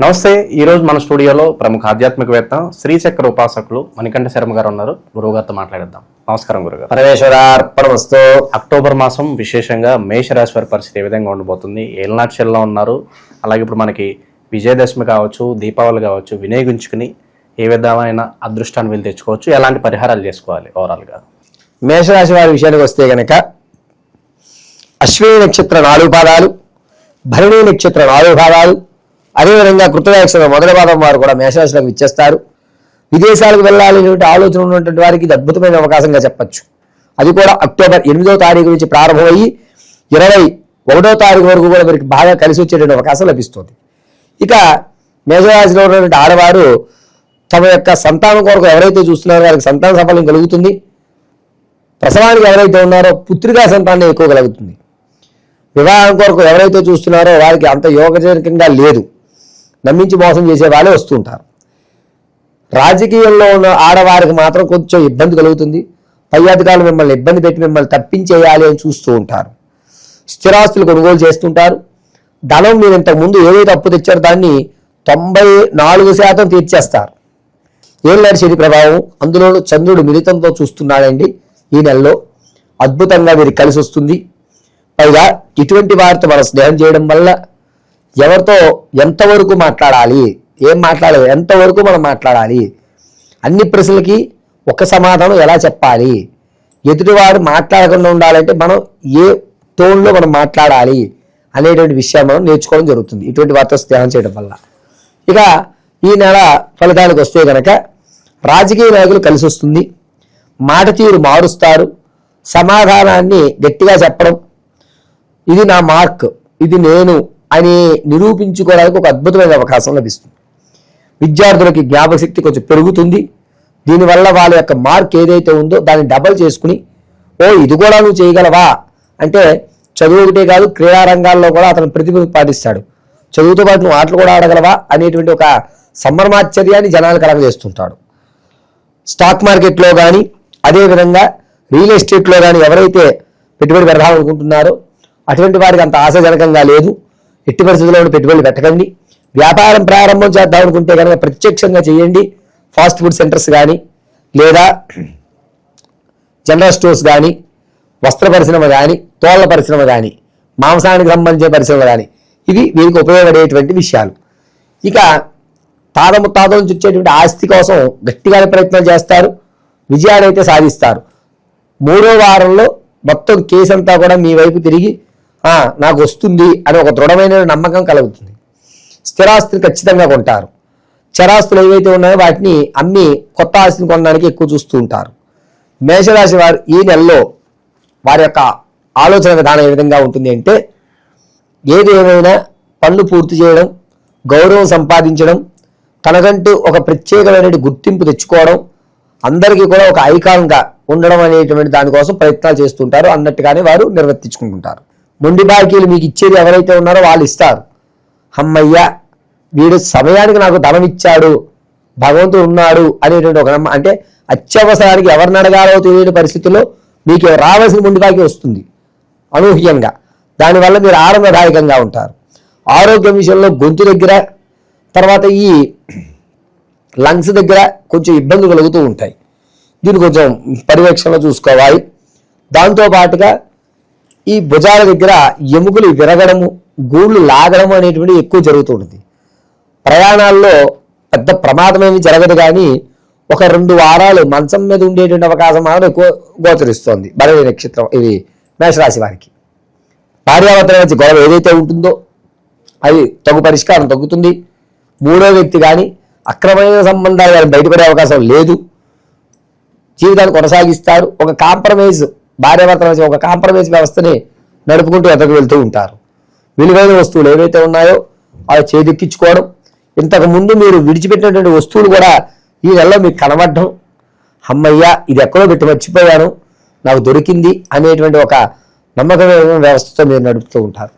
నమస్తే ఈరోజు మన స్టూడియోలో ప్రముఖ ఆధ్యాత్మికవేత్త శ్రీచక్ర ఉపాసకులు మణికంఠ శర్మ గారు ఉన్నారు. గురువు గారితో మాట్లాడేద్దాం. నమస్కారం గురుగారు పరమేశ్వరార్పణమస్తు. అక్టోబర్ మాసం విశేషంగా మేషరాశి వారి పరిస్థితి ఏ విధంగా ఉండబోతుంది ఏలనాక్షల్లో ఉన్నారు అలాగే ఇప్పుడు మనకి విజయదశమి కావచ్చు దీపావళి కావచ్చు వినియోగించుకుని ఏ విధమైన అదృష్టాన్ని వీళ్ళు తెచ్చుకోవచ్చు ఎలాంటి పరిహారాలు చేసుకోవాలి ఓవరాల్గా మేషరాశి వారి విషయానికి వస్తే గనక అశ్విని నక్షత్ర నాలుగు పాదాలు భరణి నక్షత్ర నాలుగు పాదాలు అదేవిధంగా కృతవేక్షణ మొదటి పాదం వారు కూడా మేషరాశులకు ఇచ్చేస్తారు విదేశాలకు వెళ్ళాలనేటువంటి ఆలోచన ఉన్నటువంటి వారికి ఇది అద్భుతమైన అవకాశంగా చెప్పచ్చు. అది కూడా అక్టోబర్ ఎనిమిదో తారీఖు నుంచి ప్రారంభమయ్యి ఇరవై ఒకటో తారీఖు వరకు కూడా వీరికి బాగా కలిసి వచ్చేటువంటి అవకాశం లభిస్తుంది. ఇక మేషరాశిలో ఉన్నటువంటి ఆడవారు తమ యొక్క సంతానం కొరకు ఎవరైతే చూస్తున్నారో వారికి సంతాన సఫలం కలుగుతుంది. ప్రసవానికి ఎవరైతే ఉన్నారో పుత్రికా సంతానం ఎక్కువ కలుగుతుంది. వివాహం కొరకు ఎవరైతే చూస్తున్నారో వారికి అంత యోగజనకంగా లేదు. నమ్మించి మోసం చేసే వాళ్ళే వస్తుంటారు రాజకీయంలో ఉన్న ఆడవారికి మాత్రం కొంచెం ఇబ్బంది కలుగుతుంది. పై అధికారులు మిమ్మల్ని ఇబ్బంది పెట్టి మిమ్మల్ని తప్పించేయాలి అని చూస్తూ ఉంటారు. స్థిరాస్తులు కొనుగోలు చేస్తుంటారు. ధనం మీరు ఇంతకు ముందు ఏదైతే అప్పు తెచ్చారో దాన్ని తొంభై నాలుగు శాతం తీర్చేస్తారు. ఏళ్ళ శని ప్రభావం. అందులోనూ చంద్రుడు మిళితంతో చూస్తున్నాడండి ఈ నెలలో. అద్భుతంగా వీరికి కలిసి వస్తుంది పైగా ఇటువంటి వారితో మనం స్నేహం చేయడం వల్ల ఎవరితో ఎంతవరకు మాట్లాడాలి ఏం మాట్లాడాలి ఎంతవరకు మనం మాట్లాడాలి అన్ని ప్రశ్నలకి ఒక సమాధానం ఎలా చెప్పాలి ఎదుటివాడు మాట్లాడకుండా ఉండాలంటే మనం ఏ టోన్లో మనం మాట్లాడాలి అనేటువంటి విషయాన్ని మనం నేర్చుకోవడం జరుగుతుంది. ఇటువంటి వార్త స్నేహం చేయడం వల్ల. ఇక ఈ నెల ఫలితానికి వస్తే కనుక రాజకీయ నాయకులు కలిసి వస్తుంది. మాట తీరు మారుస్తారు. సమాధానాన్ని గట్టిగా చెప్పడం ఇది నా మార్క్ ఇది నేను అని నిరూపించుకోవడానికి ఒక అద్భుతమైన అవకాశం లభిస్తుంది. విద్యార్థులకి జ్ఞాపకశక్తి కొంచెం పెరుగుతుంది. దీనివల్ల వాళ్ళ యొక్క మార్క్ ఏదైతే ఉందో దాన్ని డబల్ చేసుకుని ఓ ఇది కూడా నువ్వు చేయగలవా? అంటే చదువు ఒకటే కాదు క్రీడా రంగాల్లో కూడా అతను ప్రతిభ పాటిస్తాడు. చదువుతో పాటు నువ్వు ఆటలు కూడా ఆడగలవా? అనేటువంటి ఒక సంబరమాశ్చర్యాన్ని జనాలు కలగజేస్తుంటాడు. స్టాక్ మార్కెట్లో కానీ అదేవిధంగా రియల్ ఎస్టేట్లో కానీ ఎవరైతే పెట్టుబడి పెడదామనుకుంటున్నారో అటువంటి వారికి అంత ఆశాజనకంగా లేదు. ఎట్టి పరిస్థితుల్లో పెట్టుబడులు పెట్టకండి. వ్యాపారం ప్రారంభం చేద్దాం అనుకుంటే కనుక ప్రత్యక్షంగా చేయండి. ఫాస్ట్ ఫుడ్ సెంటర్స్ కానీ లేదా జనరల్ స్టోర్స్ కానీ వస్త్ర పరిశ్రమ కానీ తోళ్ళ పరిశ్రమ కానీ మాంసానికి సంబంధించిన పరిశ్రమ కానీ ఇవి వీరికి ఉపయోగపడేటువంటి విషయాలు. ఇక తాదము తాదం నుంచి వచ్చేటువంటి ఆస్తి కోసం గట్టిగా ప్రయత్నం చేస్తారు. విజయాన్ని అయితే సాధిస్తారు. మూడో వారంలో మొత్తం కేసు అంతా కూడా మీ వైపు తిరిగి నాకు వస్తుంది అని ఒక దృఢమైన నమ్మకం కలుగుతుంది. స్థిరాస్తులు ఖచ్చితంగా కొంటారు. చరాస్తులు ఏవైతే ఉన్నాయో వాటిని అమ్మి కొత్త ఆస్తిని కొనడానికి ఎక్కువ చూస్తూ ఉంటారు. మేషరాశి వారు ఈ నెలలో వారి యొక్క ఆలోచన విధానం ఏ విధంగా ఉంటుంది అంటే ఏది ఏమైనా పనులు పూర్తి చేయడం గౌరవం సంపాదించడం తనకంటూ ఒక ప్రత్యేకమైన గుర్తింపు తెచ్చుకోవడం అందరికీ కూడా ఒక ఐకాన్గా ఉండడం అనేటువంటి దానికోసం ప్రయత్నాలు చేస్తుంటారు అన్నట్టుగానే వారు నిర్వర్తించుకుంటుంటారు. మొండి బాకీలు మీకు ఇచ్చేది ఎవరైతే ఉన్నారో వాళ్ళు ఇస్తారు. అమ్మయ్య వీడు సమయానికి నాకు ధనం ఇచ్చాడు భగవంతుడు ఉన్నాడు అనేటువంటి ఒక నమ్మ అంటే అత్యవసరానికి ఎవరిని అడగాలో తెలియని పరిస్థితుల్లో మీకు రావాల్సిన ముందు బాకీ వస్తుంది అనూహ్యంగా. దానివల్ల మీరు ఆనందదాయకంగా ఉంటారు. ఆరోగ్యం విషయంలో గొంతు దగ్గర తర్వాత ఈ లంగ్స్ దగ్గర కొంచెం ఇబ్బందులు కలుగుతూ ఉంటాయి. దీన్ని కొంచెం పర్యవేక్షణలో చూసుకోవాలి. దాంతో పాటుగా ఈ భుజాల దగ్గర ఎముకలు విరగడము గూళ్ళు లాగడము అనేటువంటి ఎక్కువ జరుగుతుంటుంది ప్రయాణాల్లో పెద్ద ప్రమాదమేమి జరగదు కానీ ఒక రెండు వారాలు మంచం మీద ఉండేటువంటి అవకాశం మాత్రం ఎక్కువ గోచరిస్తోంది. బలవి నక్షత్రం ఇది మేషరాశి వారికి. భార్యాభర్తల మధ్య గొడవ ఏదైతే ఉంటుందో అది తగు పరిష్కారం తగ్గుతుంది. మూడో వ్యక్తి కానీ అక్రమమైన సంబంధాలు కానీ బయటపడే అవకాశం లేదు. జీవితాన్ని కొనసాగిస్తారు. ఒక కాంప్రమైజ్ భార్యాభర్తల మధ్య ఒక కాంప్రమైజ్ వ్యవస్థని నడుపుకుంటూ ఎదకు వెళ్తూ ఉంటారు. విలువైన వస్తువులు ఏవైతే ఉన్నాయో అవి చేదెక్కించుకోవడం ఇంతకు ముందు మీరు విడిచిపెట్టినటువంటి వస్తువులు కూడా ఈ నెలలో మీకు కనబడడం. అమ్మయ్య ఇది ఎక్కడో పెట్టి మర్చిపోయాను నాకు దొరికింది అనేటువంటి ఒక నమ్మకమైన వ్యవస్థతో మీరు నడుపుతూ ఉంటారు.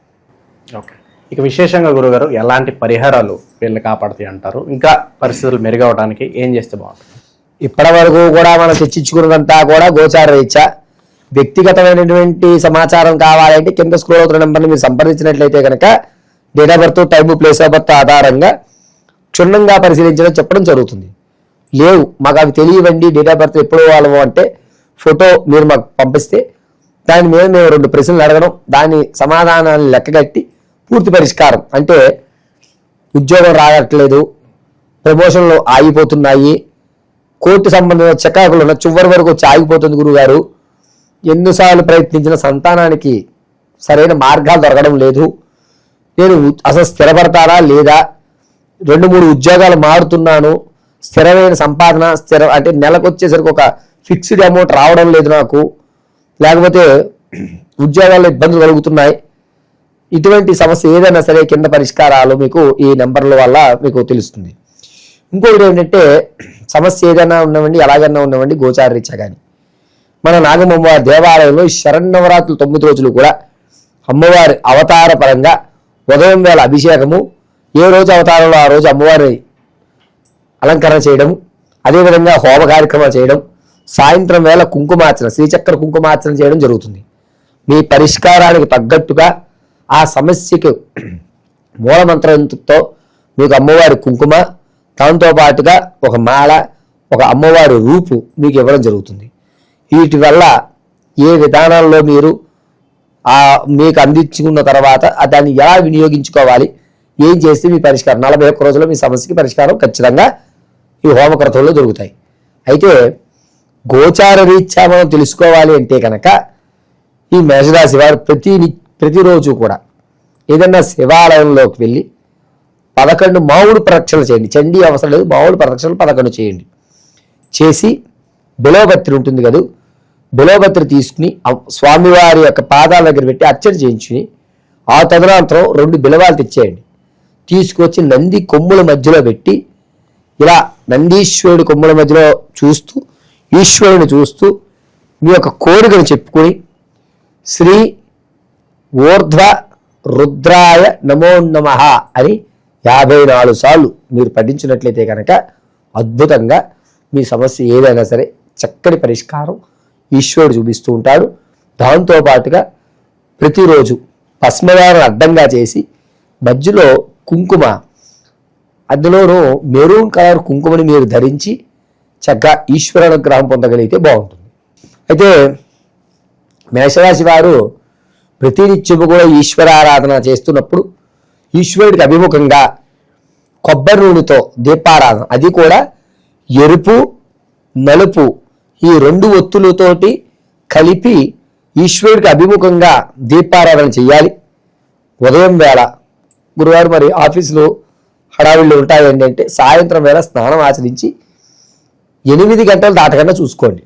ఓకే. ఇక విశేషంగా గురుగారు ఎలాంటి పరిహారాలు వీళ్ళని కాపాడుతాయి అంటారు? ఇంకా పరిస్థితులు మెరుగవడానికి ఏం చేస్తే బాగుంటుంది? ఇప్పటి వరకు కూడా మనం చర్చించుకున్నదంతా కూడా గోచార రీత్యా. వ్యక్తిగతమైనటువంటి సమాచారం కావాలంటే కింద స్క్రోల్ అవుతున్న నెంబర్ని మీరు సంప్రదించినట్లయితే కనుక date of birth time place of birth ఆధారంగా క్షుణ్ణంగా పరిశీలించడం చెప్పడం జరుగుతుంది. లేవు. మాకు అవి తెలియవండి. డేట్ ఆఫ్ బర్త్ ఎప్పుడు వాళ్ళము అంటే ఫోటో మీరు మాకు పంపిస్తే దాని మీద మేము రెండు ప్రశ్నలు అడగడం దాని సమాధానాన్ని లెక్కగట్టి పూర్తి పరిష్కారం. అంటే ఉద్యోగం రాగట్లేదు ప్రమోషన్లు ఆగిపోతున్నాయి కోర్టు సంబంధించిన చికాకులు ఉన్న చివరి వరకు వచ్చి ఆగిపోతుంది గురుగారు. ఎన్నిసార్లు ప్రయత్నించిన సంతానానికి సరైన మార్గాలు దొరకడం లేదు. నేను అసలు స్థిరపడతానా లేదా? రెండు మూడు ఉద్యోగాలు మారుతున్నాను. స్థిరమైన సంపాదన స్థిర అంటే నెలకు వచ్చేసరికి ఒక ఫిక్స్డ్ అమౌంట్ రావడం లేదు నాకు. లేకపోతే ఉద్యోగాల్లో ఇబ్బందులు కలుగుతున్నాయి. ఇటువంటి సమస్య ఏదైనా సరే కింద పరిష్కారాలు మీకు ఈ నెంబర్ల వల్ల మీకు తెలుస్తుంది. ఇంకొకటి ఏంటంటే సమస్య ఏదైనా ఉన్నవండి ఎలాగైనా ఉన్నవండి గోచారరీత్యా కానీ మన నాగమ్మ దేవాలయంలో ఈ తొమ్మిది రోజులు కూడా అమ్మవారి అవతార పరంగా ఉదయం వేళ అభిషేకము ఏ రోజు అవతారంలో ఆ రోజు అమ్మవారి అలంకరణ చేయడం అదేవిధంగా హోమ కార్యక్రమాలు చేయడం సాయంత్రం వేళ కుంకుమార్చన శ్రీచక్ర కుంకుమార్చన చేయడం జరుగుతుంది. మీ పరిష్కారానికి తగ్గట్టుగా ఆ సమస్యకు మూలమంత్రంతో మీకు అమ్మవారి కుంకుమ దాంతో పాటుగా ఒక మాల ఒక అమ్మవారి రూపు మీకు ఇవ్వడం జరుగుతుంది. వీటి వల్ల ఏ విధానాల్లో మీరు ఆ మీకు అందించుకున్న తర్వాత దాన్ని ఎలా వినియోగించుకోవాలి ఏం చేస్తే మీ పరిష్కారం? నలభై ఒక్క రోజుల్లో మీ సమస్యకి పరిష్కారం ఖచ్చితంగా ఈ హోమకృతంలో దొరుకుతాయి. అయితే గోచార రీత్యా మనం తెలుసుకోవాలి అంటే కనుక ఈ మేషరాశి వారు ప్రతి ప్రతిరోజు కూడా ఏదన్నా శివాలయంలోకి వెళ్ళి పదకొండు మామూలు ప్రదక్షిణలు చేయండి. చండీ అవసరం లేదు మామూలు ప్రదక్షిణలు పదకొండు చేయండి. చేసి బిలోబత్రి ఉంటుంది కదా బిలోబత్రి తీసుకుని స్వామివారి యొక్క పాదాల దగ్గర పెట్టి అర్చన చేయించుకుని ఆ తదనంతరం రెండు బిలవాలు తెచ్చేయండి. తీసుకొచ్చి నంది కొమ్ముల మధ్యలో పెట్టి ఇలా నందీశ్వరుడి కొమ్ముల మధ్యలో చూస్తూ ఈశ్వరుని చూస్తూ మీ యొక్క కోరికను చెప్పుకొని శ్రీ ఊర్ధ్వ రుద్రాయ నమో నమ అని యాభై నాలుగు సార్లు మీరు పఠించినట్లయితే కనుక అద్భుతంగా మీ సమస్య ఏదైనా సరే చక్కటి పరిష్కారం ఈశ్వరుడు చూపిస్తూ ఉంటాడు. దాంతో పాటుగా ప్రతిరోజు భస్మదానం అడ్డంగా చేసి మధ్యలో కుంకుమ అందులోనూ మెరూన్ కలర్ కుంకుమని మీరు ధరించి చక్కగా ఈశ్వర అనుగ్రహం పొందగలిగితే బాగుంటుంది. అయితే మేషరాశి వారు ప్రతినిత్యము కూడా ఈశ్వర ఆరాధన చేస్తున్నప్పుడు ఈశ్వరుడికి అభిముఖంగా కొబ్బరి నూనెతో దీపారాధన. అది కూడా ఎరుపు నలుపు ఈ రెండు ఒత్తులతోటి కలిపి ఈశ్వరుడికి అభిముఖంగా దీపారాధన చేయాలి ఉదయం వేళ గురువారు మరి ఆఫీసులో హడావిళ్ళు ఉంటాయి ఏంటంటే సాయంత్రం వేళ స్నానం ఆచరించి ఎనిమిది గంటలు దాటకుండా చూసుకోండి.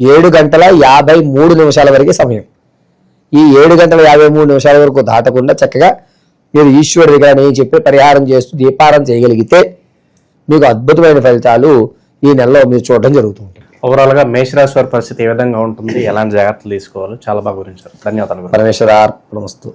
ఏడు గంటల యాభై మూడు నిమిషాల వరకే సమయం. ఈ ఏడు గంటల యాభై మూడు నిమిషాల వరకు దాటకుండా చక్కగా మీరు ఈశ్వరుడి దగ్గర నేను చెప్పే పరిహారం చేస్తూ దీపారం చేయగలిగితే మీకు అద్భుతమైన ఫలితాలు ఈ నెలలో మీరు చూడడం జరుగుతుంది. ఓవరాల్గా మేషరాశి వారి పరిస్థితి ఏ విధంగా ఉంటుంది? ఎలాంటి జాగ్రత్తలు తీసుకోవాలో? చాలా బాగా గురించారు ధన్యవాదాలు. గురుగారు. పరమేశ్వర అర్పణమస్తు